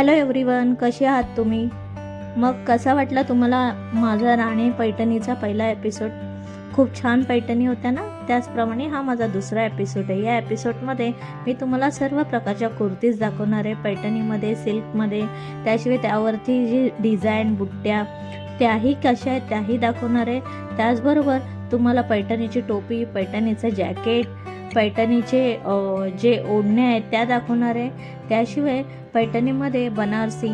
Hello everyone कसे आहात तुम्ही? मग कसा वाटला तुम्हाला माझा राणे पैठणीचा पहिला एपिसोड खूप छान पैठणी होत्या ना? त्याचप्रमाणे हा माझा दुसरा एपिसोड आहे. या एपिसोडमध्ये मी तुम्हाला सर्व प्रकारच्या कुर्तीज दाखवणार आहे. पैठणीमध्ये सिल्कमध्ये त्याशिवाय त्यावरती जी डिझाईन बुट्ट्या त्याही कशा आहेत त्याही दाखवणार आहे. त्याचबरोबर तुम्हाला पैठणीची टोपी पैठणीचं जॅकेट पैठणीचे जे ओढणे आहेत त्या दाखवणार. आहे त्याशिवाय पैठणीमध्ये बनारसी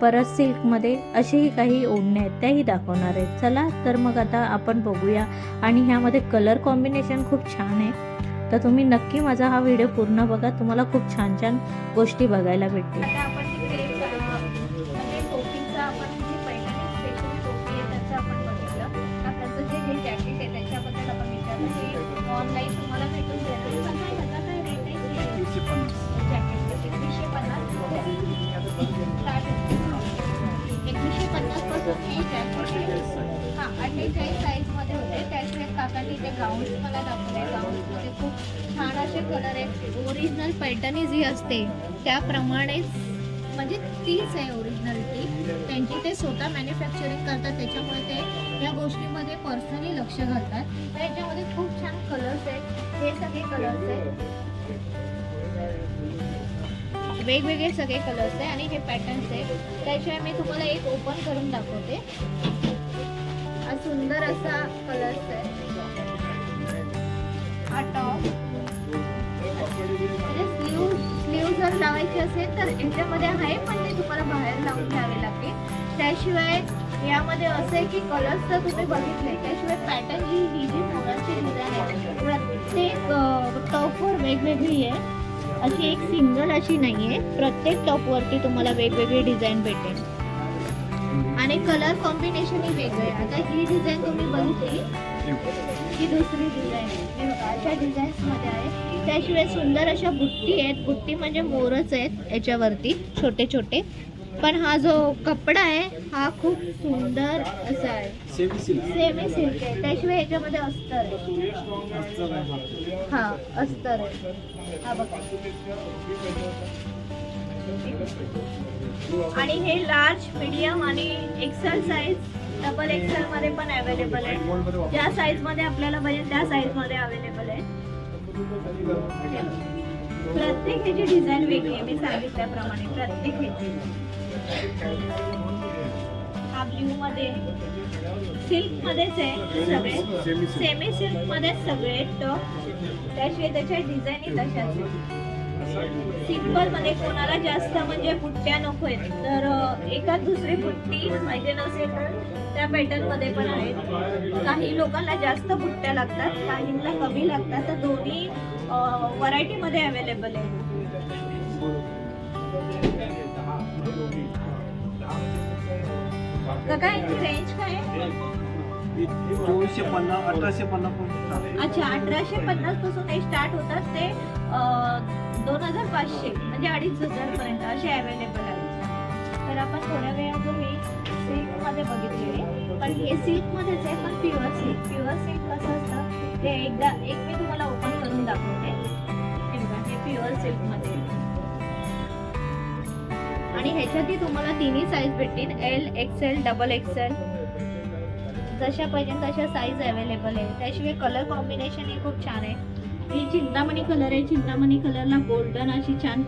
परत सिल्कमध्ये असेही काही ओढणे आहेत त्याही दाखवणार. आहेत चला तर मग आता आपण बघूया. आणि ह्यामध्ये कलर कॉम्बिनेशन खूप छान आहे. तर तुम्ही नक्की माझा हा व्हिडिओ पूर्ण बघा. तुम्हाला खूप छान छान गोष्टी बघायला भेटतील. ऑनलाईन ग्राउंड मला दाखवले गाऊन्समध्ये खूप छान असे कलर आहेत. ओरिजिनल पैठणी जी असते त्याप्रमाणेच म्हणजे तीच आहे ओरिजिनलिटी त्यांची ते स्वतः मॅन्युफॅक्चरिंग करतात त्याच्यामुळे ते या गोष्टीमध्ये पर्सनली लक्ष घालतात. तर याच्यामध्ये खूप छान कलर्स आहेत. हे सगळे कलर्स आहेत. वेगवेगळे सगळे कलर्स आहे आणि हे पॅटर्न्स आहे त्याशिवाय मी तुम्हाला एक ओपन करून दाखवते. सुंदर असा कलर्स आहे. हा टॉप स्लीव स्लीव जर लावायची असेल तर याच्यामध्ये आहे पण ते तुम्हाला बाहेर लावून घ्यावे लागते त्याशिवाय यामध्ये असं आहे की कलर्स तर तुम्ही बघितले त्याशिवाय पॅटर्न ही ही जी मोराची डिझाईन आहे प्रत्येक टॉपवर वेगवेगळी आहे अशी एक सिंगल अशी नाही आहे प्रत्येक टॉपवरती तुम्हाला वेगवेगळी डिझाईन भेटेल आणि कलर कॉम्बिनेशन ही वेगळं आहे. आता ही डिझाईन तुम्ही बघितली? ही दुसरी डिझाईन हे बघा अशा डिझाईन्समध्ये आहे. त्याशिवाय सुंदर अशा बुट्टी आहेत. बुट्टी म्हणजे मोरच आहेत याच्यावरती छोटे छोटे. पण हा जो कपडा आहे हा खूप सुंदर असा आहे. सेमी सिल्क आहे. त्याशिवाय याच्यामध्ये अस्तर आहे. अस्तर आहे हा. हा अस्तर आहे. हा बघा. आणि हे लार्ज मीडियम आणि एक्सेल साईज डबल एक्सेल मध्ये पण अवेलेबल आहे. ज्या साईजमध्ये आपल्याला पाहिजे त्या साईजमध्ये अवेलेबल आहे. प्रत्येक ह्याची डिझाईन वेगळी आहे मी सांगितल्याप्रमाणे प्रत्येक ह्याची. हा ब्ल्यू मध्ये सिल्क मध्येच आहे सगळे. Semi silk. सेमी सिल्क मध्येच सगळे टॉप त्याशिवाय त्याच्या डिझाईन तशाच सिंपलमध्ये कोणाला जास्त म्हणजे पुट्ट्या नको आहेत तर एकाच दुसरी पुट्टी पाहिजे नसेल तर त्या पॅटर्नमध्ये पण आहेत. काही लोकांना जास्त पुट्ट्या लागतात काहींना कमी लागतात तर दोन्ही व्हरायटी मध्ये अवेलेबल आहे काय रेंज काय आहे? चोवीसशे पन्नास अठराशे पन्नास. अच्छा अठराशे पन्नासपासून हे स्टार्ट होतात ते दोन हजार पाचशे म्हणजे अडीच हजार पर्यंत असे अवेलेबल आहेत. तर आपण थोड्या वेळापूर्वी सिल्कमध्ये बघितले. पण हे सिल्क मध्येच आहे पण प्युअर सिल्क प्युअर सिल्क कसं असतं? ते एकदा एक मी तुम्हाला ओपन करून दाखवते. हे प्युअर सिल्कमध्ये आणि ह्याच्यातही तुम्हाला तिन्ही साईज भेटतील. एल एक्सेल डबल एक्सेल जशा पाहिजे तशा साईज अवेलेबल आहे. त्याशिवाय कलर कॉम्बिनेशन ही खूप छान आहे. ही चिंतामणी कलर आहे. चिंतामणी कलरला गोल्डन अशी छान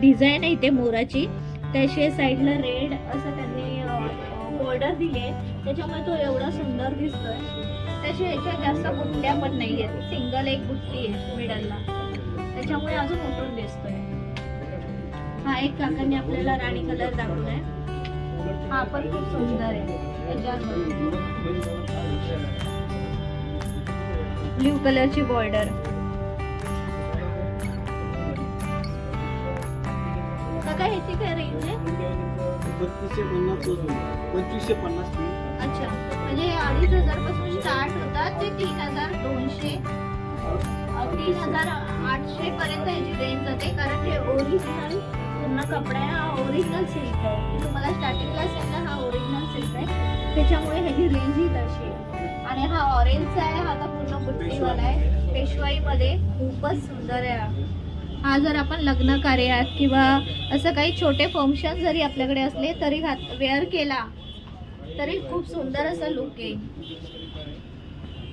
डिझाईन आहे इथे मोराची. त्याशिवाय साईडला रेड असं त्यांनी बॉर्डर दिली आहे. त्याच्यामुळे तो एवढा सुंदर दिसतोय. त्याशिवाय याच्या जास्त बुट्ट्या पण नाही आहेत सिंगल एक बुट्टी आहे मिडलला त्याच्यामुळे अजून उठून दिसतोय. हा एक काकांनी आपल्याला राणी कलर दाखवलाय. हा पण खूप सुंदर आहे. ब्ल्यू कलरची बॉर्डर काका ह्याची काय रेंज आहे? बत्तीसशे पन्नास पंचवीसशे पन्नास. अच्छा. म्हणजे अडीच हजारपासून स्टार्ट होतात ते तीन हजार दोनशे. तीन हजार आठशे पर्यंत ह्याची रेंज जाते. कारण हे ओरिजिनल पूर्ण कपडा आहे हा ओरिजिनल सिल्क आहे. तुम्हाला स्टार्टिंगला सांगितलं हा ओरिजिनल सिल्क आहे. त्याच्यामुळे ह्याची रेंज ही तशी आहे. आणि हा ऑरेंजचा आहे हा आता पूर्ण बुट्टीवाला आहे. पेशवाईमध्ये खूपच सुंदर आहे हा. जर आपण लग्न कार्यात किंवा असं काही छोटे फंक्शन जरी आपल्याकडे असले तरी घात वेअर केला तरी खूप सुंदर असा लुक येईल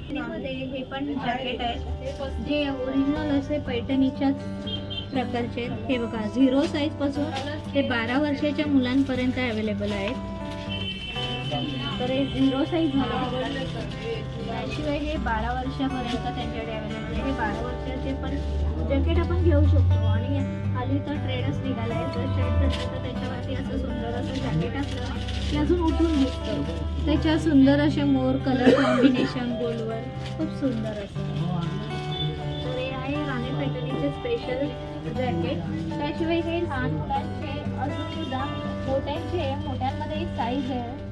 हे पण जॅकेट आहे जे ओरिजिनल असे पैठणीच्याच प्रकारचे आहेत. हे बघा झिरो साईजपासून ते बारा वर्षाच्या मुलांपर्यंत अवेलेबल आहेत तर हे झिरो साईज झालं. त्याशिवाय हे बारा वर्षापर्यंत त्यांच्याकडे अवेलेबल आहे. हे बारा वर्षाचे पण जॅकेट आपण घेऊ शकतो. आणि हल्ली तर ट्रेडच निघाला आहे जर शर्ट असेल तर त्याच्यावरती असं सुंदर असं जॅकेट असलं की अजून उठून दिसतं. त्याच्या सुंदर असे मोर कलर कॉम्बिनेशन गोलवर खूप सुंदर असतं तर हे आहे राणे पॅटर्नीचे स्पेशल जॅकेट त्याशिवाय हे लहान मुलांचे अजून सुद्धा मोठ्यांचे मोठ्यांमध्ये एक साईज आहे.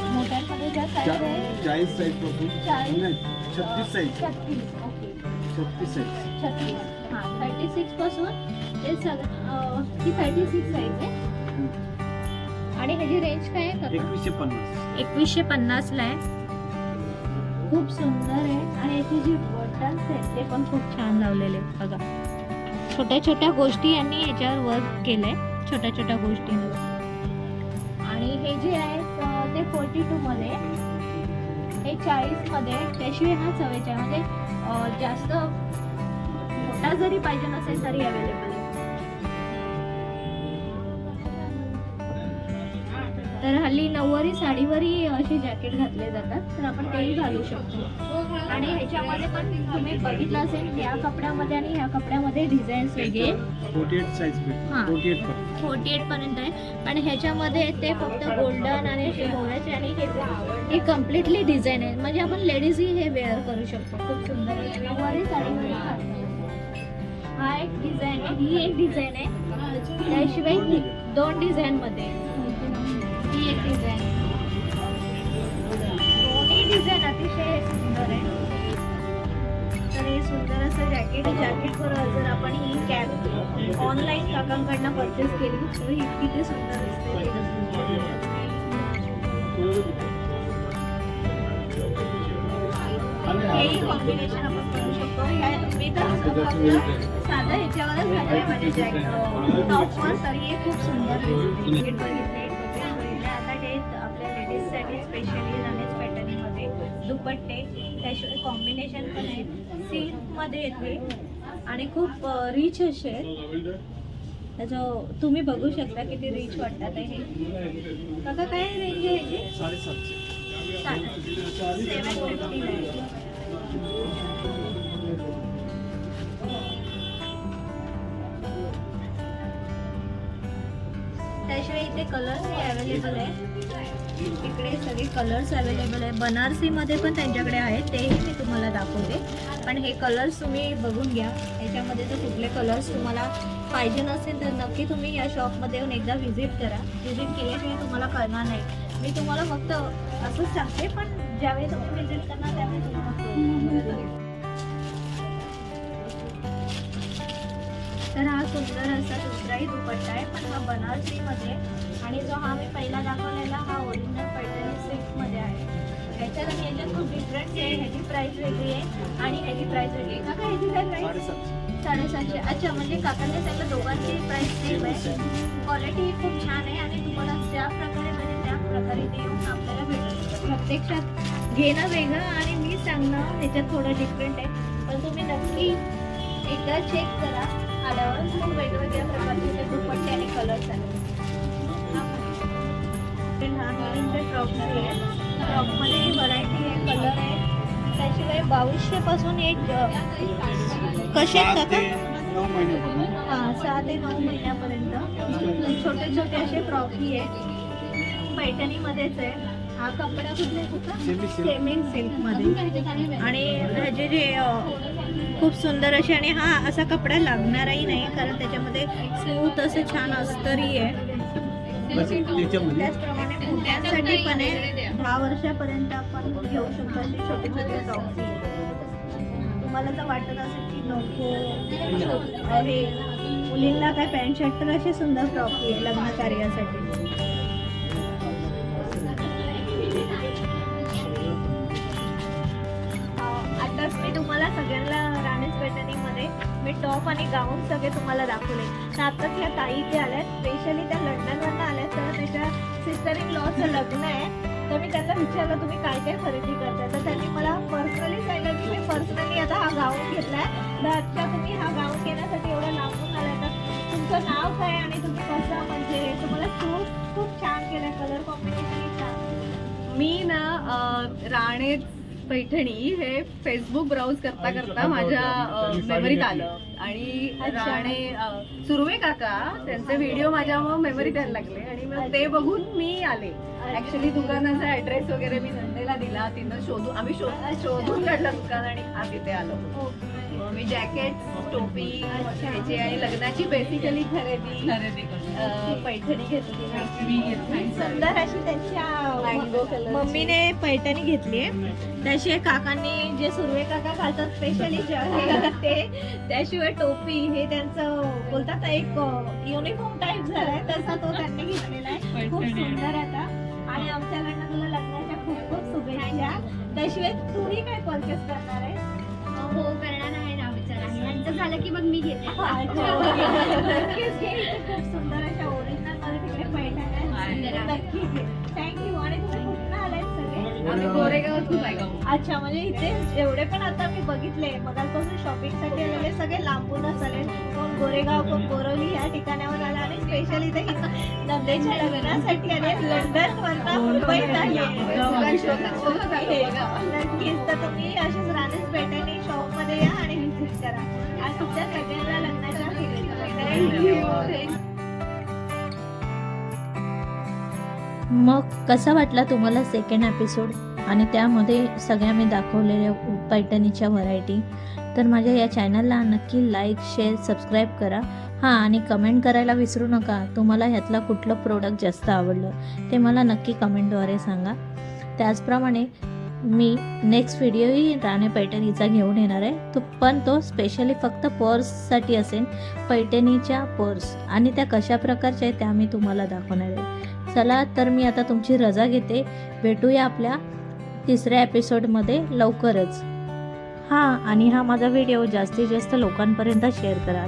मोठ्यांमध्ये ज्या साईज आहे चाळीस साईजपासून चाळीस. नाही छत्तीस साईज छत्तीस ओके. छत्तीस साईज छत्तीस हां थर्टी सिक्सपासून ते सग अं, ही थर्टी सिक्स साईज आहे आणि ह्याची रेंज काय आहे काका? एकवीसशे पन्नास. एकवीसशे पन्नासला आहे. खूप सुंदर आहे. आणि याची जी बटन्स आहेत ते पण खूप छान लावलेले आहेत. बघा. छोट्या छोट्या गोष्टी यांनी याच्यावर वर्क केलंय. छोट्या छोट्या गोष्टींवर. चाळीसमध्ये चाळीसमध्ये त्याशिवाय हा चव्वेचाळीस म्हणजे जास्त मोठा जरी पाहिजे नसेल तरी अवेलेबल तर हल्ली नऊवारी साडीवरही असे जॅकेट घातले जातात. तर आपण तेही घालू शकतो. आणि ह्याच्यामध्ये पण तुम्ही बघितलं असेल या कपड्यामध्ये आणि ह्या कपड्यामध्ये डिझाईन्स वेगळे. फोर्टी एट साईज हां. फोर्टी एट पर्यंत आहे. पण ह्याच्यामध्ये ते फक्त गोल्डन आणि असे गोळ्याचे आणि हे हे कम्प्लिटली डिझाईन आहे. म्हणजे आपण लेडीजही हे वेअर करू शकतो. खूप सुंदर आहे. नऊवारी साडीवर. हा एक डिझाईन आहे. ही एक डिझाईन आहे. त्याशिवाय ही दोन डिझाईन मध्ये. ही एक डिझाईन दोन्ही डिझाईन अतिशय सुंदर आहे. तर हे सुंदर असं जॅकेट जॅकेटवर जर आपण ही कॅप ऑनलाईन काकांकडनं परचेस केली तर ही किती सुंदर दिसते. ते. हेही कॉम्बिनेशन आपण करू शकतो. ह्या- मी तर फक्त साधं ह्याच्यावरच घातलंय म्हणजे जॅक टॉपवर तर हे खूप सुंदर दिसते जॅकेट बघितले कॉम्बिनेशन पण आहे सिल्कमध्ये येते. आणि खूप रिच असे त्याचं तुम्ही बघू शकता किती रिच वाटतात हे. काका काय रेंज आहे साडेसातशे. सेवन फिफ्टी त्याशिवाय इथे कलर्सही अवेलेबल आहे इकडे सगळे कलर्स अवेलेबल आहे बनारसीमध्ये पण त्यांच्याकडे आहेत. तेही मी तुम्हाला दाखवते. पण हे कलर्स तुम्ही बघून घ्या. याच्यामध्ये जर कुठले कलर्स तुम्हाला पाहिजे नसेल तर नक्की तुम्ही या शॉपमध्ये येऊन एकदा व्हिजिट करा. व्हिजिट केल्याशिवाय तुम्हाला कळणार नाही. मी तुम्हाला फक्त असंच सांगते पण ज्यावेळी तुम्ही व्हिजिट करणार त्यावेळी तुम्हाला तर हा सुंदर असा दुसराही दुपट्टा आहे पण हा बनारसीमध्ये आणि जो हा मी पहिला दाखवलेला हा ओरिजिनल पैठणी सिल्कमध्ये आहे. ह्याच्यात आणि ह्याच्यात खूप डिफरन्स आहे ह्याची प्राईस वेगळी आहे आणि ह्याची प्राईस वेगळी आहे. काका ह्याची काय प्राईस साडेसातशे. अच्छा म्हणजे काकांच्या त्याला दोघांची प्राईस सेम आहे. क्वालिटी खूप छान आहे आणि तुम्हाला ज्या प्रकारे म्हणजे त्या प्रकारे ते येऊन आपल्याला भेटत प्रत्यक्षात घेणं वेगळं आणि मी सांगणं ह्याच्यात थोडं डिफरंट आहे. पण तुम्ही नक्की एकदा चेक करा. आल्यावर खूप वेगवेगळ्या प्रकारचे ते दुपट्टे आणि कलर्स आहेत. मुलींचे फ्रॉक्स आहे फ्रॉकमध्ये व्हरायटी आहे कलर आहे त्याशिवाय बावीसशे पासून एक कसे आहेत काका? हा सहा ते नऊ महिन्यापर्यंत. छोटे छोटे असे फ्रॉकी आहे पैठणीमध्येच आहे. हा कपडा कुठला आहे कुठला. सेमी सिल्कमध्ये आणि ह्याचे जे खूप सुंदर असे आणि हा असा कपडा लागणारही नाही कारण त्याच्यामध्ये स्मूथ असं छान अस्तरी आहे. त्याचप्रमाणे मोठ्यांसाठी पण आहे. दहा वर्षापर्यंत आपण घेऊ शकतो असे छोटे छोटे टॉप्स तुम्हाला तर वाटत असेल की नको अरे मुलींना काय पॅन्ट शर्ट तर असे सुंदर टॉप आहे लग्न कार्यासाठी टॉप आणि गाऊन सगळे तुम्हाला दाखवले. तर आताच या ताई इथे आल्यात स्पेशली त्या लंडनवरनं आल्यात तर त्याच्या सिस्टर इन लॉचं लग्न आहे. तर मी त्यांना विचारलं तुम्ही काय काय खरेदी करताय? तर त्यांनी मला पर्सनली सांगितलं की मी पर्सनली आता हा गाऊन घेतलाय. तर आजच्या तुम्ही हा गाऊन घेण्यासाठी एवढं लांबून आलाय. तर तुमचं नाव काय आणि तुम्ही कसं म्हणजे तुम्हाला खूप खूप छान केलंय कलर कॉम्बिनेशन छान. मी ना राणे पैठणी हे फेसबुक ब्राउज करता करता माझ्या मेमरीत आलं. आणि. राणे सुर्वे काका त्यांचे व्हिडिओ माझ्या मग मेमरीत यायला लागले. आणि मग ते बघून मी आले. ऍक्च्युली दुकानाचा ऍड्रेस वगैरे मी संडेला दिला. तिथं शोधून आम्ही शोध शोधून काढलं दुकान आणि आज इथे आलो. मी जॅकेट टोपी ह्याची आणि लग्नाची बेसिकली खरेदी खरेदी अ, पैठणी घेतली. सुंदर अशी त्यांच्या. मम्मीने पैठणी घेतली आहे. त्याशिवाय काकांनी जे सुर्वे काका घालतात स्पेशली ते त्याशिवाय टोपी हे त्यांचं बोलतात ना एक युनिफॉर्म टाईप झालाय तसा तो त्यांनी घेतलेला आहे. खूप सुंदर आता. आणि आमच्याकडनं तुला लग्नाच्या खूप खूप शुभेच्छा. त्याशिवाय तुम्ही काय परचेस करणार आहे? हो करणार आहे. यांचं झालं की मग मी घेते. इथे खूप सुंदर अशा ओरिजिनलमध्ये तिकडे पैठण्या आहेत. नक्की. घे थँक्यू आणि तुम्ही कुठनं आलाय सगळे? आम्ही गोरेगावातून आहे. अच्छा म्हणजे इथे एवढे पण आता मी बघितले मगापासून शॉपिंगसाठी आलेले सगळे लांबूनच आले कोण गोरेगाव कोण बोरवली या ठिकाणावर आला आणि स्पेशली ते नंदेच्या लग्नासाठी आले लंडन वरता मुंबईत आले नक्कीच. तर तुम्ही असेच राणेच पैठणी मग कसा वाटला तुम्हाला सेकंड एपिसोड आणि त्यामध्ये सगळ्या मी दाखवलेल्या पैठणीच्या व्हरायटी तर माझ्या या चॅनलला नक्की लाईक शेअर सबस्क्राईब करा. हां आणि कमेंट करायला विसरू नका. तुम्हाला ह्यातलं कुठलं प्रोडक्ट जास्त आवडलं ते मला नक्की कमेंटद्वारे सांगा. त्याचप्रमाणे मी नेक्स्ट व्हिडिओही राणे पैठणीचा घेऊन येणार आहे. तो पण तो स्पेशली फक्त पर्ससाठी असेल. पैठणीच्या पर्स. आणि त्या कशा प्रकारच्या आहेत त्या मी तुम्हाला दाखवणार आहे. चला तर मी आता तुमची रजा घेते. भेटूया आपल्या तिसऱ्या एपिसोडमध्ये लवकरच. हां आणि हा माझा व्हिडिओ जास्तीत जास्त लोकांपर्यंत शेअर करा.